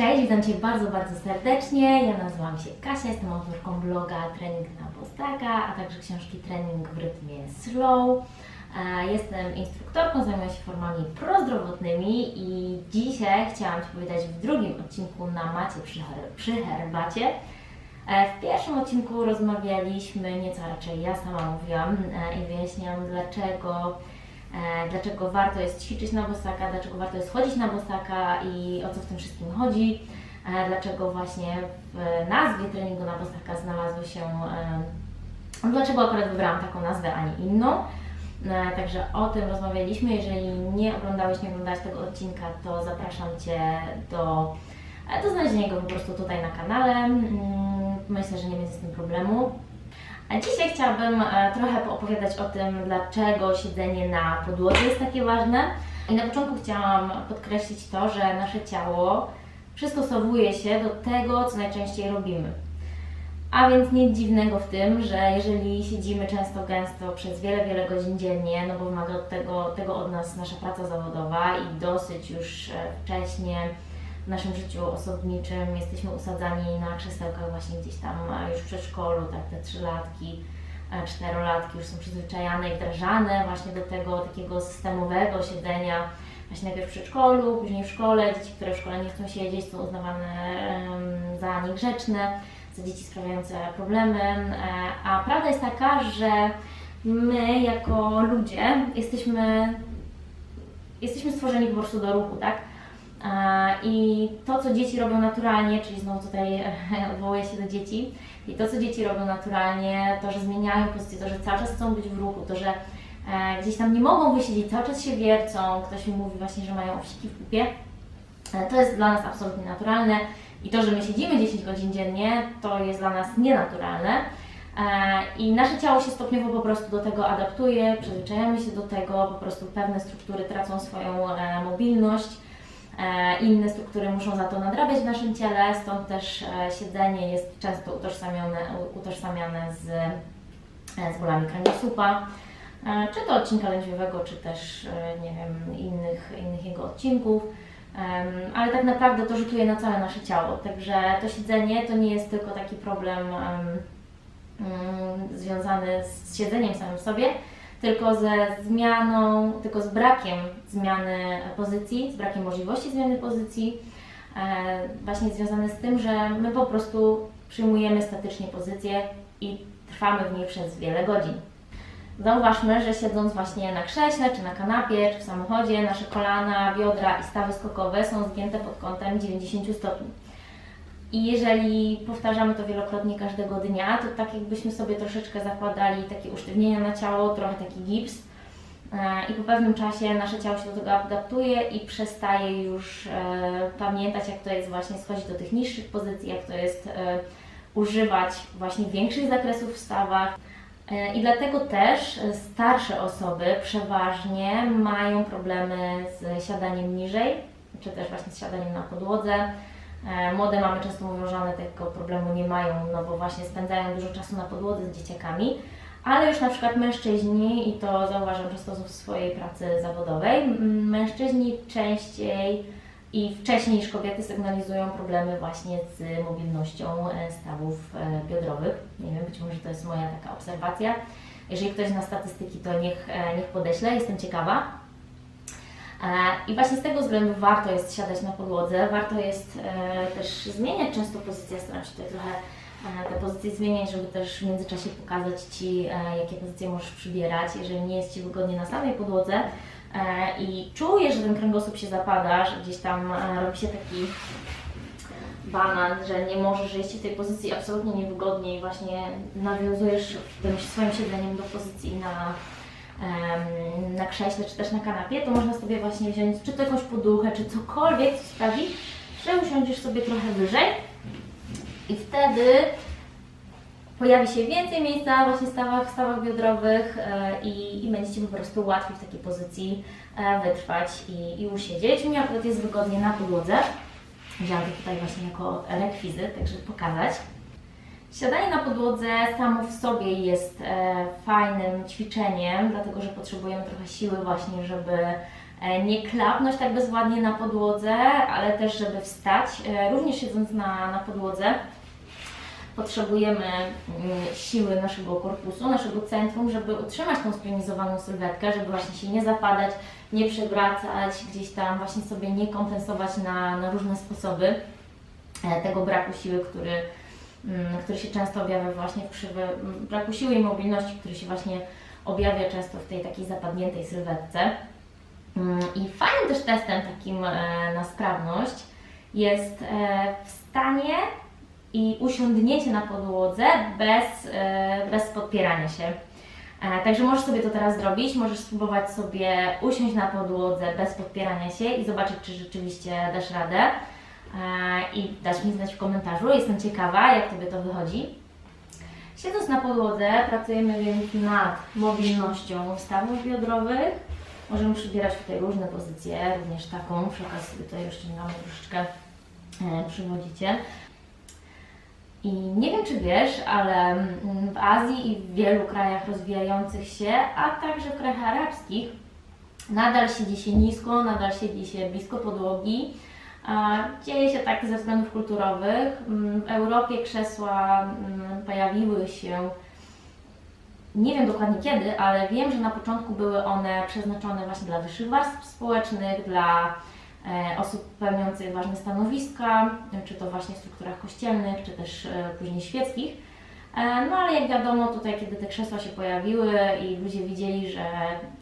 Cześć, witam Cię bardzo, bardzo serdecznie. Ja nazywam się Kasia, jestem autorką bloga Trening na Postaka, a także książki Trening w rytmie Slow. E, Jestem instruktorką, zajmuję się formami prozdrowotnymi i dzisiaj chciałam Ci powiedzieć w drugim odcinku na macie przy, przy herbacie. E, W pierwszym odcinku rozmawialiśmy, nieco raczej ja sama mówiłam e, i wyjaśniałam dlaczego, dlaczego warto jest ćwiczyć na bosaka, dlaczego warto jest chodzić na bosaka i o co w tym wszystkim chodzi, e, dlaczego właśnie w nazwie treningu na bosaka znalazły się, e, dlaczego akurat wybrałam taką nazwę, a nie inną. E, Także o tym rozmawialiśmy. Jeżeli nie oglądałeś, nie oglądałaś tego odcinka, to zapraszam Cię do, e, do znalezienia go po prostu tutaj na kanale. Mm, Myślę, że nie będzie z tym problemu. A dzisiaj chciałabym e, trochę poopowiadać o tym, dlaczego siedzenie na podłodze jest takie ważne. I na początku chciałam podkreślić to, że nasze ciało przystosowuje się do tego, co najczęściej robimy. A więc nic dziwnego w tym, że jeżeli siedzimy często, gęsto przez wiele, wiele godzin dziennie, no bo wymaga tego, tego od nas nasza praca zawodowa i dosyć już e, wcześnie naszym życiu osobniczym jesteśmy usadzani na krzesełkach właśnie gdzieś tam e, już w przedszkolu, tak te trzylatki, e, czterolatki już są przyzwyczajane i wdrażane właśnie do tego takiego systemowego siedzenia właśnie najpierw w przedszkolu, później w szkole. Dzieci, które w szkole nie chcą siedzieć, są uznawane za niegrzeczne, za dzieci sprawiające problemy. E, A prawda jest taka, że my jako ludzie jesteśmy, jesteśmy stworzeni po prostu do ruchu, tak? I to, co dzieci robią naturalnie, czyli znowu tutaj odwołuję się do dzieci, i to, co dzieci robią naturalnie, to, że zmieniają pozycję, to, że cały czas chcą być w ruchu, to, że e, gdzieś tam nie mogą wysiedzieć, cały czas się wiercą, ktoś mi mówi właśnie, że mają owsiki w pupie, e, to jest dla nas absolutnie naturalne i to, że my siedzimy 10 godzin dziennie, to jest dla nas nienaturalne. E, I nasze ciało się stopniowo po prostu do tego adaptuje, przyzwyczajamy się do tego, po prostu pewne struktury tracą swoją mobilność, inne struktury muszą za to nadrabiać w naszym ciele, stąd też e, siedzenie jest często utożsamiane, utożsamiane z, e, z bólami kręgosłupa, e, czy to odcinka lędźwiowego, czy też, e, nie wiem, innych, innych jego odcinków. Ale tak naprawdę to rzutuje na całe nasze ciało, także to siedzenie to nie jest tylko taki problem em, mm, związany z siedzeniem samym sobie, tylko ze zmianą, tylko z brakiem zmiany pozycji, z brakiem możliwości zmiany pozycji, e, właśnie związane z tym, że my po prostu przyjmujemy statycznie pozycję i trwamy w niej przez wiele godzin. Zauważmy, że siedząc właśnie na krześle, czy na kanapie, czy w samochodzie, nasze kolana, biodra i stawy skokowe są zgięte pod kątem 90 stopni. I jeżeli powtarzamy to wielokrotnie każdego dnia, to tak jakbyśmy sobie troszeczkę zakładali takie usztywnienia na ciało, trochę taki gips. E, I po pewnym czasie nasze ciało się do tego adaptuje i przestaje już e, pamiętać, jak to jest właśnie schodzić do tych niższych pozycji, jak to jest e, używać właśnie większych zakresów w stawach. I dlatego też starsze osoby przeważnie mają problemy z siadaniem niżej, czy też właśnie z siadaniem na podłodze. E, Młode mamy często mówią, że one tego problemu nie mają, no bo właśnie spędzają dużo czasu na podłodze z dzieciakami, ale już na przykład mężczyźni, i to zauważam często w swojej pracy zawodowej, mężczyźni częściej i wcześniej niż kobiety sygnalizują problemy właśnie z mobilnością e, stawów e, biodrowych. Nie wiem, być może to jest moja taka obserwacja. Jeżeli ktoś zna statystyki, to niech, niech podeśle, jestem ciekawa. E, I właśnie z tego względu warto jest siadać na podłodze, warto jest e, też zmieniać często pozycję, staram się tutaj trochę e, te pozycje zmieniać, żeby też w międzyczasie pokazać Ci, jakie pozycje możesz przybierać, jeżeli nie jest Ci wygodnie na samej podłodze. I czujesz, że ten kręgosłup się zapada, że gdzieś tam robi się taki banan, że nie możesz, Ci w tej pozycji absolutnie niewygodnie i właśnie nawiązujesz tym swoim siedzeniem do pozycji na, na krześle czy też na kanapie, to można sobie właśnie wziąć czy to jakąś poduchę, czy cokolwiek, co sprawi, że usiądziesz sobie trochę wyżej i wtedy pojawi się więcej miejsca właśnie w stawach, w stawach biodrowych e, i, i będzie Ci po prostu łatwiej w takiej pozycji e, wytrwać i, i usiedzieć. Mi akurat jest wygodnie na podłodze. Wziąłam to tutaj właśnie jako rekwizyt, także pokazać. Siadanie na podłodze samo w sobie jest e, fajnym ćwiczeniem, dlatego że potrzebujemy trochę siły właśnie, żeby e, nie klapnąć tak bezładnie na podłodze, ale też żeby wstać. E, Również siedząc na, na podłodze potrzebujemy mm, siły naszego korpusu, naszego centrum, żeby utrzymać tą spionizowaną sylwetkę, żeby właśnie się nie zapadać, nie przewracać, gdzieś tam właśnie sobie nie kompensować na, na różne sposoby e, tego braku siły, który, który się często objawia właśnie w krzywy, m, braku siły i mobilności, który się właśnie objawia często w tej takiej zapadniętej sylwetce. Mm, I fajnym też testem takim e, na sprawność jest e, wstanie i usiądnięcie na podłodze bez, e, bez podpierania się. Także możesz sobie to teraz zrobić, możesz spróbować sobie usiąść na podłodze bez podpierania się i zobaczyć, czy rzeczywiście dasz radę i dać mi znać w komentarzu. Jestem ciekawa, jak Tobie to wychodzi. Siedząc na podłodze, pracujemy więc nad mobilnością stawów biodrowych. Możemy przybierać tutaj różne pozycje, również taką. Przy okazji tutaj rozciągamy troszeczkę e, przywodzicie. I nie wiem, czy wiesz, ale mm, w Azji i w wielu krajach rozwijających się, a także w krajach arabskich, nadal siedzi się nisko, nadal siedzi się blisko podłogi. Dzieje się tak ze względów kulturowych. Mm, W Europie krzesła mm, pojawiły się, nie wiem dokładnie kiedy, ale wiem, że na początku były one przeznaczone właśnie dla wyższych warstw społecznych, dla e, osób pełniących ważne stanowiska, czy to właśnie w strukturach kościelnych, czy też e, później świeckich. E, No ale jak wiadomo, tutaj kiedy te krzesła się pojawiły i ludzie widzieli, że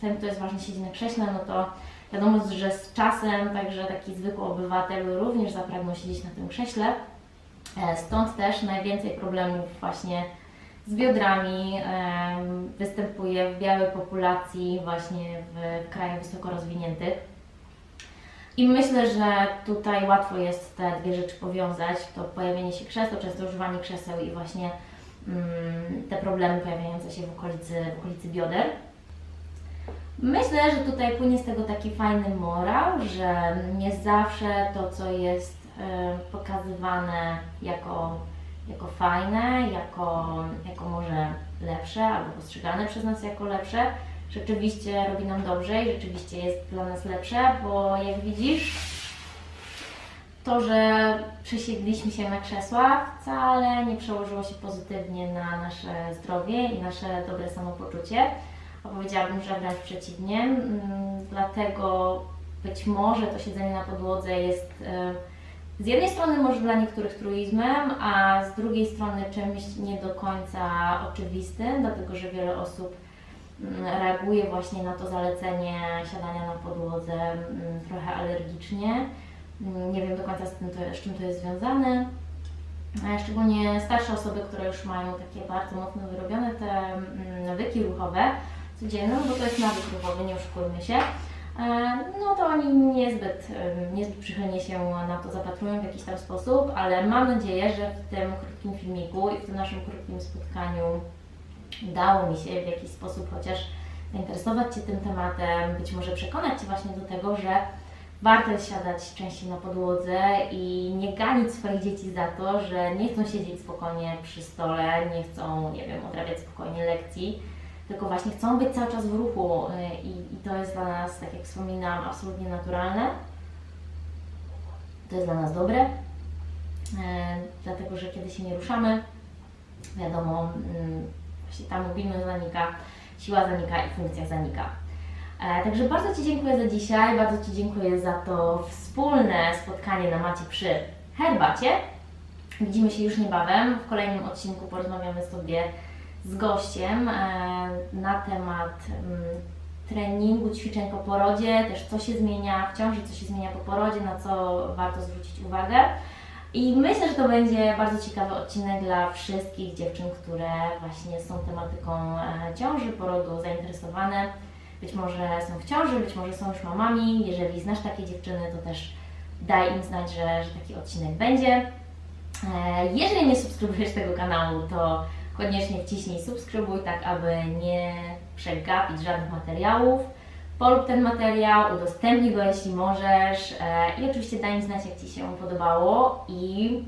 ten, kto jest ważny, siedzi na krześle, no to wiadomo, że z czasem także taki zwykły obywatel również zapragnął siedzieć na tym krześle. E, Stąd też najwięcej problemów właśnie z biodrami występuje w białej populacji właśnie w, w krajach wysoko rozwiniętych. I myślę, że tutaj łatwo jest te dwie rzeczy powiązać, to pojawienie się krzeseł, często używanie krzeseł i właśnie mm, te problemy pojawiające się w okolicy, w okolicy bioder. Myślę, że tutaj płynie z tego taki fajny morał, że nie zawsze to, co jest e, pokazywane jako, jako fajne, jako, jako może lepsze, albo postrzegane przez nas jako lepsze, rzeczywiście robi nam dobrze i rzeczywiście jest dla nas lepsze, bo jak widzisz, to, że przesiedliśmy się na krzesła, wcale nie przełożyło się pozytywnie na nasze zdrowie i nasze dobre samopoczucie. Powiedziałabym, że wręcz przeciwnie. Mm, Dlatego być może to siedzenie na podłodze jest e, z jednej strony może dla niektórych truizmem, a z drugiej strony czymś nie do końca oczywistym, dlatego że wiele osób mm, reaguje właśnie na to zalecenie siadania na podłodze mm, trochę alergicznie. Nie wiem do końca z, tym to, z czym to jest związane. Szczególnie starsze osoby, które już mają takie bardzo mocno wyrobione te nawyki ruchowe codzienne, no bo to jest nawyk ruchowy, nie oszukujmy się, e, no to oni niezbyt, niezbyt przychylnie się na to zapatrują w jakiś tam sposób, ale mam nadzieję, że w tym krótkim filmiku i w tym naszym krótkim spotkaniu udało mi się w jakiś sposób chociaż zainteresować Cię tym tematem, być może przekonać Cię właśnie do tego, że warto siadać częściej na podłodze i nie ganić swoich dzieci za to, że nie chcą siedzieć spokojnie przy stole, nie chcą, nie wiem, odrabiać spokojnie lekcji, tylko właśnie chcą być cały czas w ruchu y, i, i to jest dla nas, tak jak wspominałam, absolutnie naturalne. To jest dla nas dobre, e, dlatego że kiedy się nie ruszamy, wiadomo, mm, właśnie ta mobilność zanika, siła zanika i funkcja zanika. E, Także bardzo Ci dziękuję za dzisiaj, bardzo Ci dziękuję za to wspólne spotkanie na macie przy herbacie. Widzimy się już niebawem. W kolejnym odcinku porozmawiamy sobie z gościem e, na temat mm, treningu, ćwiczeń po porodzie, też co się zmienia w ciąży, co się zmienia po porodzie, na co warto zwrócić uwagę. I myślę, że to będzie bardzo ciekawy odcinek dla wszystkich dziewczyn, które właśnie są tematyką e, ciąży, porodu zainteresowane. Być może są w ciąży, być może są już mamami. Jeżeli znasz takie dziewczyny, to też daj im znać, że, że taki odcinek będzie. E, Jeżeli nie subskrybujesz tego kanału, to koniecznie wciśnij subskrybuj, tak aby nie przegapić żadnych materiałów. Polub ten materiał, udostępnij go jeśli możesz e, i oczywiście daj mi znać, jak Ci się podobało i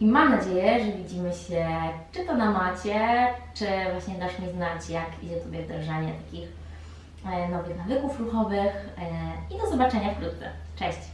I mam nadzieję, że widzimy się czy to na macie, czy właśnie dasz mi znać, jak idzie Tobie wdrażanie takich nowych nawyków ruchowych. E, I do zobaczenia wkrótce. Cześć!